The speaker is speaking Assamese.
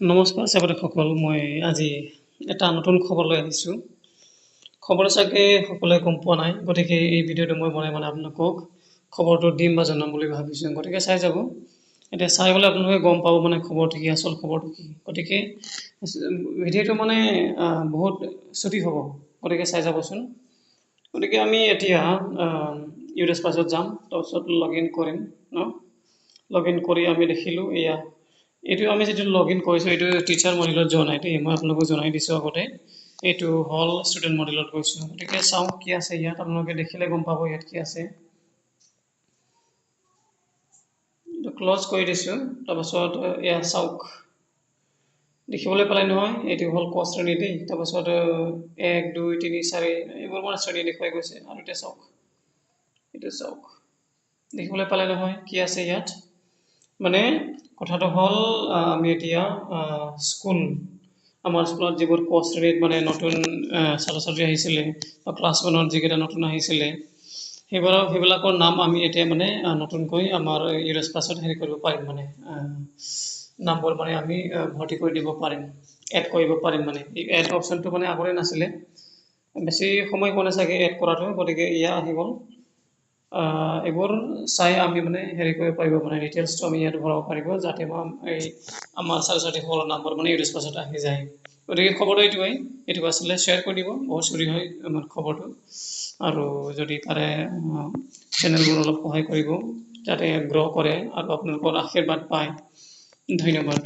নমস্কাৰ চাবসকল মই আজি এটা নতুন খবৰ লৈ আহিছোঁ। খবৰ চাগে সকলোৱে গম পোৱা নাই গতিকে এই ভিডিঅ'টো মই বনাই মানে আপোনালোকক খবৰটো দিম বা জনাম বুলি ভাবিছোঁ। গতিকে চাই যাব। এতিয়া চাই গ'লে আপোনালোকে গম পাব মানে খবৰটো কি আচল খবৰটো কি। গতিকে ভিডিঅ'টো মানে বহুত ছুটি হ'ব। গতিকে চাই যাবচোন। গতিকে আমি এতিয়া ইউৰেছ পাছত যাম। তাৰপিছত লগ ইন কৰিম ন? লগ ইন কৰি আমি দেখিলোঁ এয়া এইটো আমি যিটো লগ ইন কৰিছোঁ এইটো টিচাৰ মডিলত যোৱা নাই দেই মই আপোনালোকক জনাই দিছোঁ আগতে। এইটো হ'ল ষ্টুডেণ্ট মডিলত গৈছোঁ গতিকে চাওঁ কি আছে ইয়াত আপোনালোকে দেখিলে গম পাব ইয়াত কি আছে। এইটো ক্লজ কৰি দিছোঁ তাৰপাছত এয়া চাওক। দেখিবলৈ পালে নহয় এইটো হ'ল ক শ্ৰেণী দেই তাৰপাছত এক দুই তিনি চাৰি এইবোৰ মানে শ্ৰেণী দেখুৱাই গৈছে। আৰু এতিয়া চাওক এইটো চাওক। দেখিবলৈ পালে নহয় কি আছে ইয়াত। মানে কথাটো হ'ল আমি এতিয়া স্কুল আমাৰ স্কুলত যিবোৰ ক শ্ৰেণীত মানে নতুন ছাত্ৰ ছাত্ৰী আহিছিলে বা ক্লাছ ওৱানত যিকেইটা নতুন আহিছিলে সেইবিলাক সেইবিলাকৰ নাম আমি এতিয়া মানে নতুনকৈ আমাৰ ইউৰেছ ক্লাছত হেৰি কৰিব পাৰিম মানে নামবোৰ মানে আমি ভৰ্তি কৰি দিব পাৰিম এড কৰিব পাৰিম মানে। এড অপশ্যনটো মানে আগতে নাছিলে বেছি সময় কোৱা চাগে এড কৰাটো গতিকে এয়া আহি গ'ল। এইবোৰ চাই আমি মানে হেৰি কৰিব পাৰিব মানে ডিটেইলছটো আমি ইয়াত ভৰাব পাৰিব যাতে এই আমাৰ ছাত্ৰ নাম্বাৰ মানে ইউৰেছ পাছত আহি যায়। গতিকে খবৰটো এইটোৱেই এইটো আছিলে শ্বেয়াৰ কৰি দিব বহুত চুৰি হয় আমাৰ খবৰটো। আৰু যদি তাৰে চেনেলবোৰ অলপ সহায় কৰিব যাতে গ্ৰ' কৰে আৰু আপোনালোকৰ আশীৰ্বাদ পায়। ধন্যবাদ।